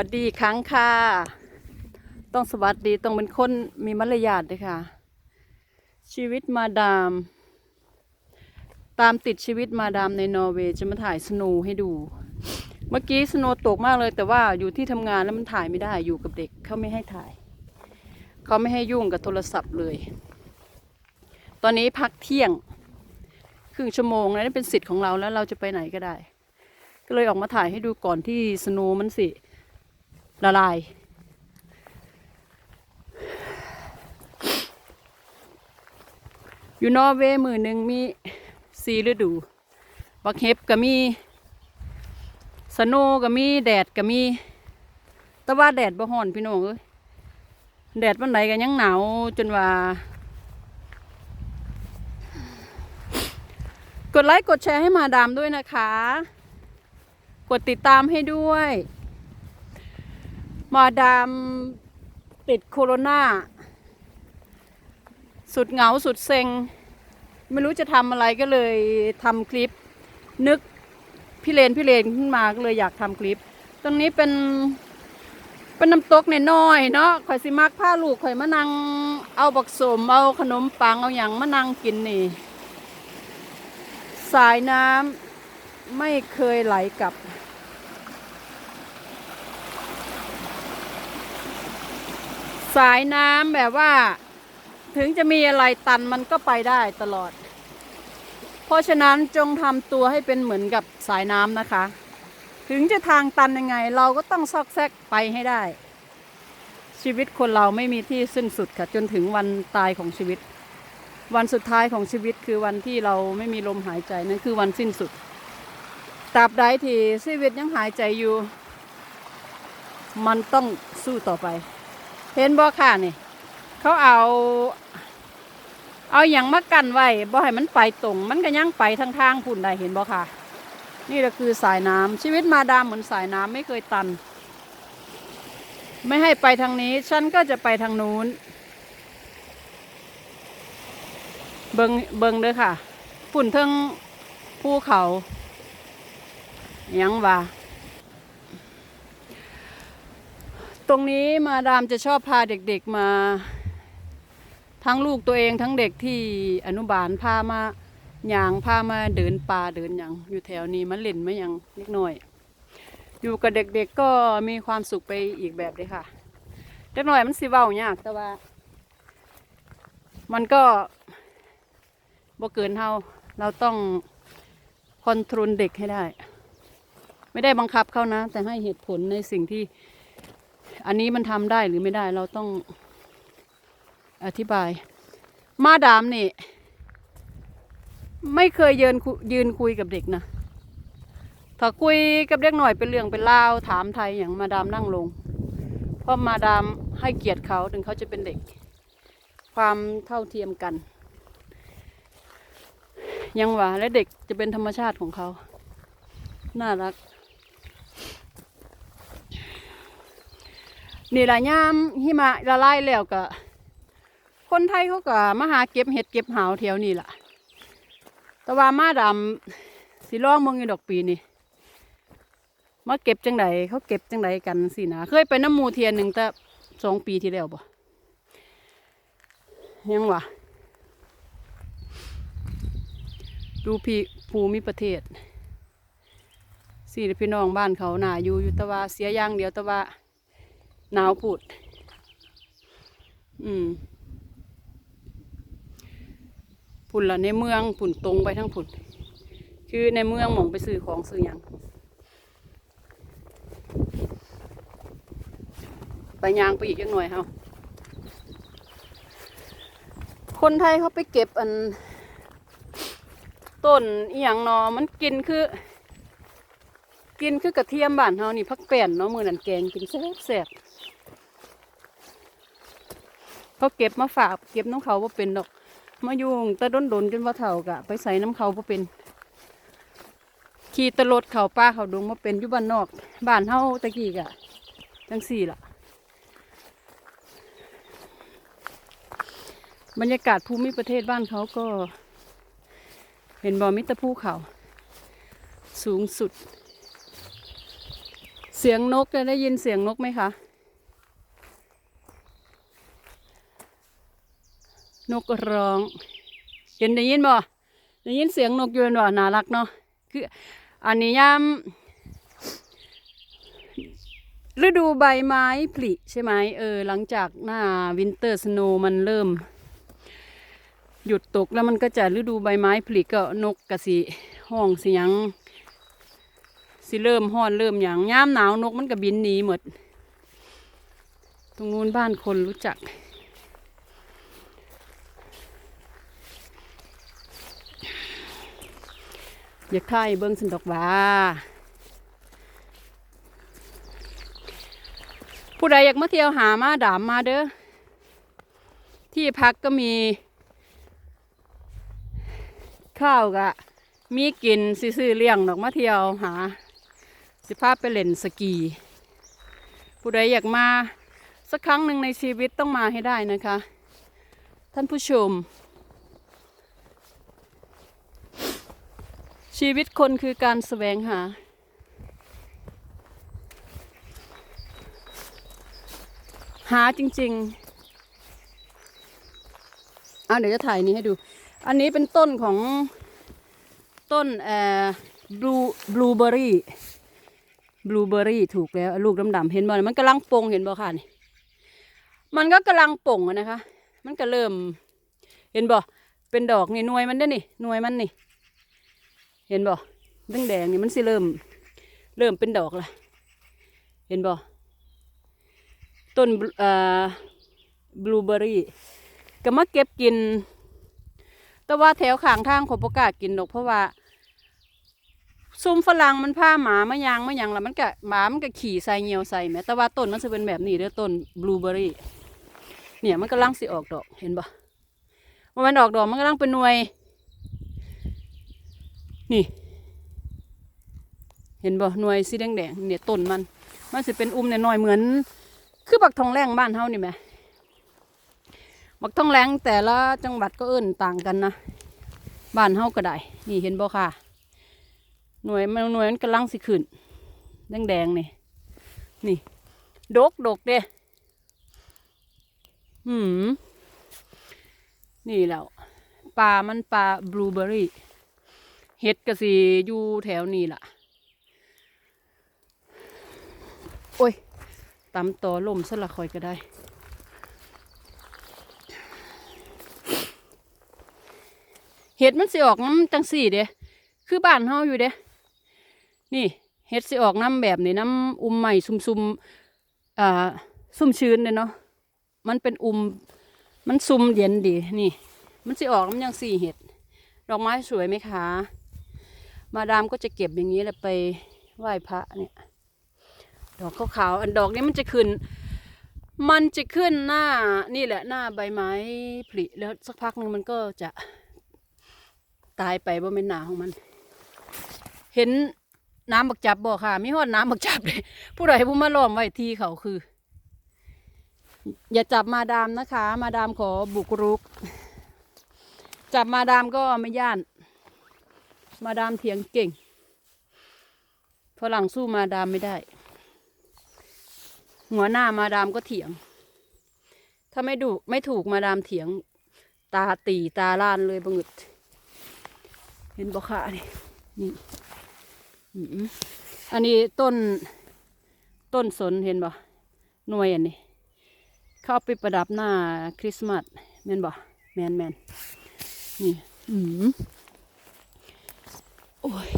วัสดีครั้งค่ะ ต้องสวัสดีต้องเป็นคนมีมารยาทด้วยค่ะ ชีวิตมาดาม ตามติดชีวิตมาดามในนอร์เวย์จะมาถ่ายสโนว์ให้ดู เมื่อกี้สโนว์ตกมากเลย แต่ว่าอยู่ที่ทำงานแล้วมันถ่ายไม่ได้อยู่กับเด็กเขาไม่ให้ถ่าย เขาไม่ให้ยุ่งกับโทรศัพท์เลย ตอนนี้พักเที่ยงครึ่งชั่วโมงนะนี่เป็นสิทธิ์ของเราแล้วเราจะไปไหนก็ได้ ก็เลยออกมาถ่ายให้ดูก่อนที่สโนว์มันสิ ละลาย อยู่นอร์เวย์มือหนึ่งมีสีฤดู บักเห็บก็มี สโนก็มี แดดก็มี แต่ว่าแดดบ่ฮ้อนพี่น้องเอ้ย แดดวันไหนก็ยังหนาวจนว่า กดไลค์กดแชร์ให้มาดามด้วยนะคะ กดติดตามให้ด้วย มาดามติดโคโรนาสุดเหงาสุดเซ็ง ไม่รู้จะทำอะไรก็เลยทำคลิป นึกพี่เลนพี่เลนขึ้นมาก็เลยอยากทำคลิป ตรงนี้เป็นเป็นน้ำตกน้อยเนาะข่อยสิมักผ้าลูกข่อยมานั่งเอาบักสมเอาขนมปังเอาอย่างมานั่งกินนี่ สายน้ำไม่เคยไหลกลับ สายน้ำแบบว่า ถึงจะมีอะไรตันมันก็ไปได้ตลอด เพราะฉะนั้นจงทำตัวให้เป็นเหมือนกับสายน้ำนะคะ ถึงจะทางตันยังไง เราก็ต้องซอกแซกไปให้ได้ ชีวิตคนเราไม่มีที่สิ้นสุดค่ะ จนถึงวันตายของชีวิต วันสุดท้ายของชีวิตคือวันที่เราไม่มีลมหายใจนั่นคือวันสิ้นสุดตราบใดที่ชีวิตยังหายใจอยู่ มันต้องสู้ต่อไป เห็นบ่ค่ะนี่ เขาเอา เอาอย่างมากันไว้บ่ให้มันไปตรง มันก็ยังไปทางทางพุ่นได้เห็นบ่ค่ะ นี่ก็คือสายน้ำชีวิตมาดามเหมือนสายน้ำไม่เคยตัน ไม่ให้ไปทางนี้ ฉันก็จะไปทางนู้น เบิงเบิงเด้อค่ะฝุ่นเทิงภูเขาหยังว่า ตรงนี้มาดามจะชอบพาเด็กๆมา ทั้งลูกตัวเองทั้งเด็กที่อนุบาลพามาหยางพามาเดินป่าเดินหยังอยู่แถวนี้มาเล่นมาหยังเล็กน้อย อยู่กับเด็กๆก็มีความสุขไปอีกแบบเลยค่ะเด็กน้อยมันสิเว้ายากแต่ว่า มันก็บ่เกินเท่าเราต้องคอนโทรลเด็กให้ได้ ไม่ได้บังคับเขานะ แต่ให้เหตุผลในสิ่งที่ อันนี้มันทำได้หรือไม่ได้เราต้องอธิบาย มาดามนี่ ไม่เคยยืนคุยืนคุยกับเด็กนะถ้าคุยกับเด็กหน่อยเป็นเรื่องเป็นราวถามไทยอย่างมาดามนั่งลง เพราะมาดามให้เกียรติเขาถึงเขาจะเป็นเด็ก ความเท่าเทียมกัน ยังว่าและเด็กจะเป็นธรรมชาติของเขา น่ารัก นี่แหละยามหิมะละลายแล้วก็ คนไทยเขาก็มาหาเก็บเห็ดเก็บหาวแถวนี้ล่ะ แต่ว่ามาดำสิลองเมองอยู่ดอกปีนี่มาเก็บจังไดเขาเก็บจังไดกันสินะเคยไปน้ำมูเทียนหนึ่งแต่สองปีที่แล้วบ่ยังวะดูพี่ภูมิประเทศสี่พี่น้องบ้านเขาหนาอยู่อยู่ต่ว่าเสียอย่างเดียวต่ว่า หนาวพูด อืมพุ่นละในเมืองพุ่นตรงไปทั้งพุ่น คือในเมืองหมองไปซื้อของซื้อหยังไปยางไปอีกจักหน่อยเฮาคนไทยเขาไปเก็บอัน ต้นอีหยังนอมันกินคือ กินคือกระเทียมบ้านเฮานี่พักแป้นเนาะมือนันแกงกินแซ่บแซ่บ เขาเก็บมาฝากเก็บน้องเขาว่าเป็นดอกมายู่ตะดนดนจนว่าเถ่ากะ ไปใส่น้ำเขาพอเป็น ขี่ตะลดเขาป้าเขาดงมาเป็นอยู่บ้านนอกบ้านเฮาตะกี้กะจังสี่ล่ะ บรรยากาศภูมิประเทศบ้านเขาก็ เห็นบ่อมิตรภูเขา สูงสุด เสียงนกจะได้ยินเสียงนกไหมคะ นกร้อง เห็นได้ยินบ่ได้ยินเสียงนกอยู่บ่น่ารักเนาะคืออันนี้ยามฤดูใบไม้ผลิใช่ไหมเออ หลังจากหน้าวินเตอร์สโนมันเริ่ม หยุดตกแล้วมันก็จะฤดูใบไม้ผลิก็นกกระสิห้องสิหยังสิเริ่มห้อนเริ่มหยังย่ามหนาวนกมันก็บินหนีหมด ตรงนู้นบ้านคนรู้จัก อยากถ่ายเบิ้งสันดอกว่า ผู้ใดอยากมาเที่ยวหามาดามมาเด้อ ที่พักก็มี ข้าวกะ มีกินซื้อเลี้ยงดอกมาเที่ยวหา สิพาพไปเล่นสกี ผู้ใดอยากมาสักครั้งหนึ่งในชีวิตต้องมาให้ได้นะคะ ท่านผู้ชม ชีวิตคนคือการแสวงหา หาจริงๆเอาเดี๋ยวจะถ่ายนี้ให้ดู อันนี้เป็นต้นของต้นเอ่อบลูบลูเบอรี่บลูเบอรี่ถูกแล้ว ลูกดำๆเห็นบ่มันกำลังปงเห็นบ่ค่ะนี่มันก็กำลังป่งนะคะ มันก็เริ่ม เห็นบ่เป็นดอกนี่หน่วยมันได้นี่หน่วยมันนี่ เห็นบ่แดงแดงนี่มันสิเริ่ม เริ่มเป็นดอกละเห็นบ่ต้นอ่อบลูเบอรี่ก็มาเก็บกิน แต่ว่าแถวข้างทางขอประกล้ากินดอกเพราะว่าซุ่มฝรั่งมันพาหมามายางมายางแล้วมันก็หมามันก็ขี่ใส่เงียวใส่แหม้แต่ว่าต้นมันจะเป็นแบบนี้เด้อต้นบลูเบอรี่เนี่ยมันกำลังสิออกดอกเห็นปะว่ามันออกดอกมันกำลังเป็นหน่วย นี่ เห็นบ่หน่วยสีแดงๆเนี่ยต้นมัน มันสิเป็นอุ้มเนี่ยน้อยเหมือน คือบักทองแรงบ้านเฮานี่ไหมบักทองแรงแต่ละจังหวัดก็เอิ้นต่างกันนะบ้านเฮาก็ได้ นี่เห็นบ่ค่ะ หน่วยมันหน่วยมันกำลังสิขึ้นแดงๆนี่นี่ดกดกเด้หืมนี่แล้วปลามันปลาบลูเบอรี่ เห็ดกะสีอยู่แถวนี้ล่ะ โอ้ยตำต่อลมสละคอยก็ได้ เห็ดมันสิออกน้ำจังสี่เด้คือบ้านเฮาอยู่เด้นี่เห็ดสิออกน้ำแบบนี้น้ำอุ้มใหม่ซุ่มๆอ่าซุ่มชื้นเลยเนาะ มันเป็นอุมมันซุ่มเย็นดีนี่ มันสิออกมันยังสี่เห็ด ดอกไม้สวยไหมคะ มาดามก็จะเก็บอย่างนี้แหละไปไหว้พระเนี่ย ดอกขาวๆอันดอกนี้มันจะขึ้น มันจะขึ้นหน้านี่แหละหน้าใบไม้ผลิแล้วสักพักหนึ่งมันก็จะตายไปบ่เป็นหนาของมัน เห็นน้ำบักจับบ่ค่ะมีหอดน้ำบักจับเลยผู้ใดผู้มาล้อมไว้ที่เขาคือ อย่าจับมาดามนะคะ มาดามขอบุกรุก จับมาดามก็ไม่ย่าน มาดามเถียงเก่งฝรั่งสู้มาดามไม่ได้ หัวหน้ามาดามก็เถียง ถ้าไม่ดูไม่ถูกมาดามเถียง ตาตีตาล้านเลยบงึดเห็นบ่คะนี่นี่อืมอันนี้ต้นต้นสนเห็นบ่หน่วยอันนี้ เข้าไปประดับหน้าคริสต์มาสแมนบ่แมนแมนนี่ อืม อ้ย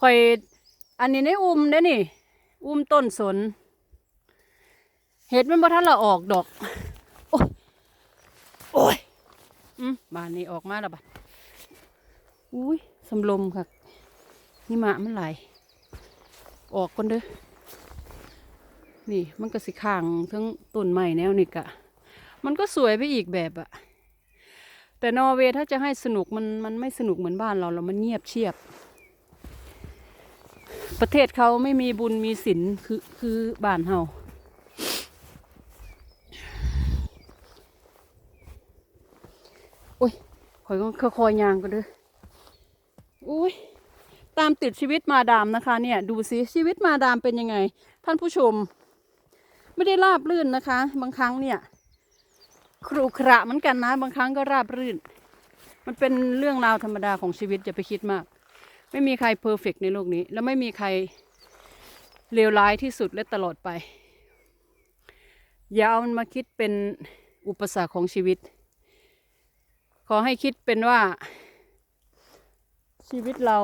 คอย อันนี้ในอุ้มเด้นี่ อุ้มต้นสน เห็ดมันบ่ทันละออกดอก โอ้ยโอ้ยอืมบานนี้ออกมาแล้วบัดอุ้ยสำลมค่ะ นี่มามันไหล ออกก่อนเด้อ นี่มันก็สิข้างทั้งต้นไม้แนวนี่กะ มันก็สวยไปอีกแบบอะ แต่นอร์เวย์ถ้าจะให้สนุกมันมันไม่สนุกเหมือนบ้านเราเรามันเงียบเชียบ ประเทศเขาไม่มีบุญมีศีลคือคือบ้านเฮาโอ้ยคอยก็คอยยางก็เด้ออุ้ยตามติดชีวิตมาดามนะคะเนี่ยดูสิชีวิตมาดามเป็นยังไง ท่านผู้ชม ไม่ได้ราบรื่นนะคะ บางครั้งเนี่ย ครุขระเหมือนกันนะ บางครั้งก็ราบรื่น มันเป็นเรื่องราวธรรมดาของชีวิตอย่าไปคิดมาก ไม่มีใครเพอร์เฟกในโลกนี้ แล้วไม่มีใครเลวร้ายที่สุดและตลอดไป อย่าเอามันมาคิดเป็นอุปสรรคของชีวิต ขอให้คิดเป็นว่า ชีวิตเรา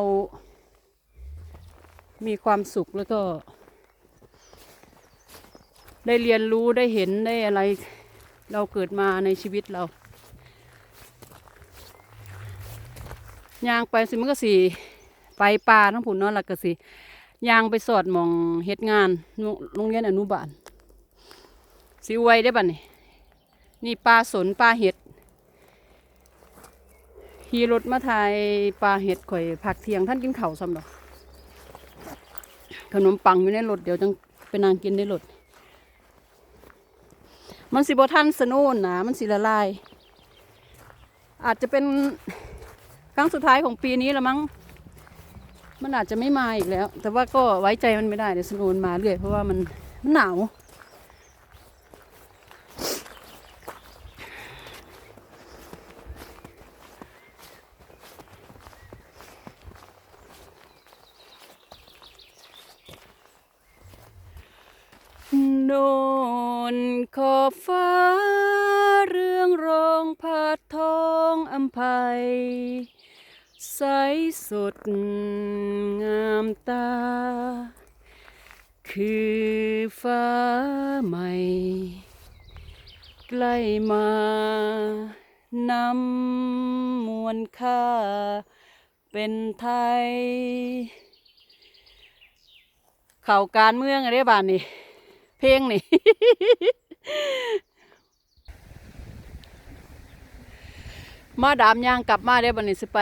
มีความสุขแล้วก็ ได้เรียนรู้ได้เห็นได้อะไร เราเกิดมาในชีวิตเรายางไปสิมันก็สิไปป่าทั้งผุนเนาะแล้วก็สิยางไปสอดหมองเฮ็ดงานโรงเรียนอนุบาลสิไว้ได้บัดนี่นี่ปลาสนปลาเห็ดขี่รถมาถ่ายปลาเห็ดข่อยผักเทียงท่านกินข้าวซ้ำดอกขนมปังอยู่ในรถเดี๋ยวจังไปนางกินในรถ มันสิบทันสนูนนะมันสิละลาย อาจจะเป็นครั้งสุดท้ายของปีนี้ละมั้ง มันอาจจะไม่มาอีกแล้ว แต่ว่าก็ไว้ใจมันไม่ได้เดี๋ยวสนูนมาเรื่อยเพราะว่ามันมันหนาว โดนขอบฟ้า เรื่องรองผาดทองอำไพใสสดงามตา คือฟ้าใหม่ ใกล้มานำมวลค่า เป็นไทย เข่าการเมืองอะไรบ้านนี่ เพลงนี่มาดามย่างกลับมาได้บันนี้สิไป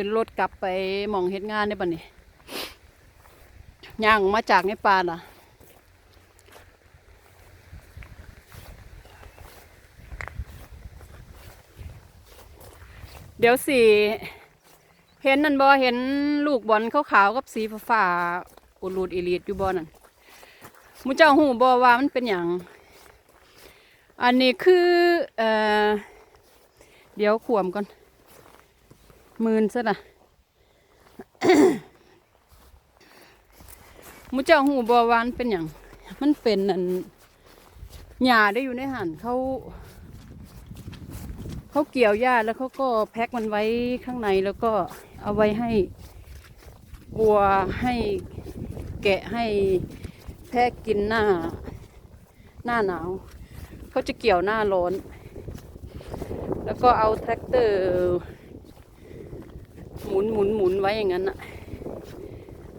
ขึ้นรถกลับไปมองเฮ็ดงานได้บันนี้ย่างมาจากในป่าน่ะเดี๋ยวสิเห็นนั่นบอเห็นลูกบอลขาวๆกับสีฟ้าอุลูดอีลีดอยู่บอนั่นมุเจ้าหูบอว่ามันเป็นอย่าง อันนี้คือเอ่อเดี๋ยวขวมก่อน มืนซะนะมุเจ้าหูบอวานเป็นอย่างมันเป็นอันหญ้าได้อยู่ในหันเขาเขาเกี่ยวหญ้าแล้วเขาก็แพ็คมันไว้ข้างในแล้วก็เอาไว้ให้วัวให้แกะให้แพะกินหน้า หน้าหนาว เขาจะเกี่ยวหน้าร้อน แล้วก็เอาแทรกเตอร์ หมุนหมุนหมุนไว้อย่างนั้นน่ะ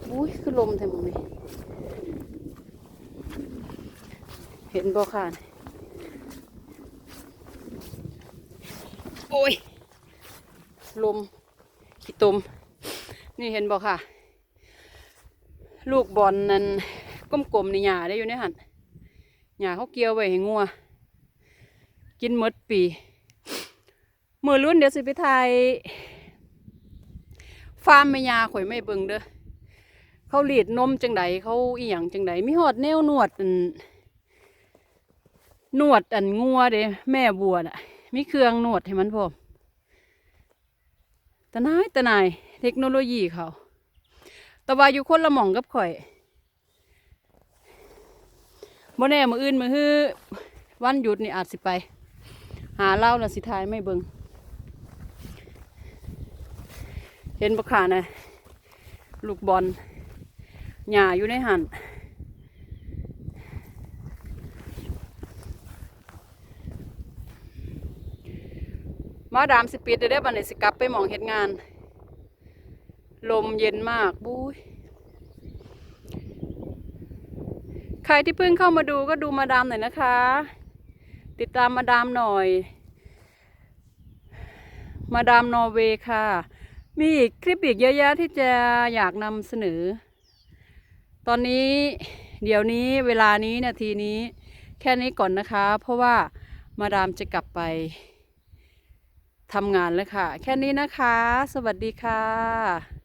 อุ้ยคือลมแทมงนี่เห็นบ่ค่ะโอ้ย ลมขี้ตม นี่เห็นบ่ค่ะ ลูกบอลนั้นกลมๆในหญ้าได้อยู่ในหันหญ้าเขาเกี่ยวไว้ให้งัว กินหมดปี มือรุ่นเดี๋ยวสิไปถ่าย ฟาร์มแม่ยาข่อยไม่เบิ่งเด้อเขาหลีดนมจังใดเขาอีหยังจังใดมีหอดแนวนวดอันนวดอันงัวเด้แม่บัวน่ะ มีเครื่องนวดให้มันพร้อมตะนายตะนาย เทคโนโลยีเขาแต่ว่าอยู่คนละหม่องกับข่อยบ่แน่มืออื่นมือฮื้อวันหยุดนี่อาจสิไป หาเล้าล้วสิทายไม่เบิง เห็นบ่ขานะลูกบอลหญ้าอยู่ในหันมาดามสิปิดเด้อเด้บันี้สิกลับไปมองเฮ็ดงาน ลมเย็นมากบุ้ยใครที่เพิ่งเข้ามาดูก็ดูมาดามหน่อยนะคะ ติดตามมาดามหน่อย มาดามนอร์เวย์ค่ะ มีอีกคลิปอีกเยอะแยะที่จะอยากนำเสนอ ตอนนี้เดี๋ยวนี้เวลานี้นาทีนี้แค่นี้ก่อนนะคะ เพราะว่ามาดามจะกลับไปทำงานแล้วค่ะ แค่นี้นะคะ สวัสดีค่ะ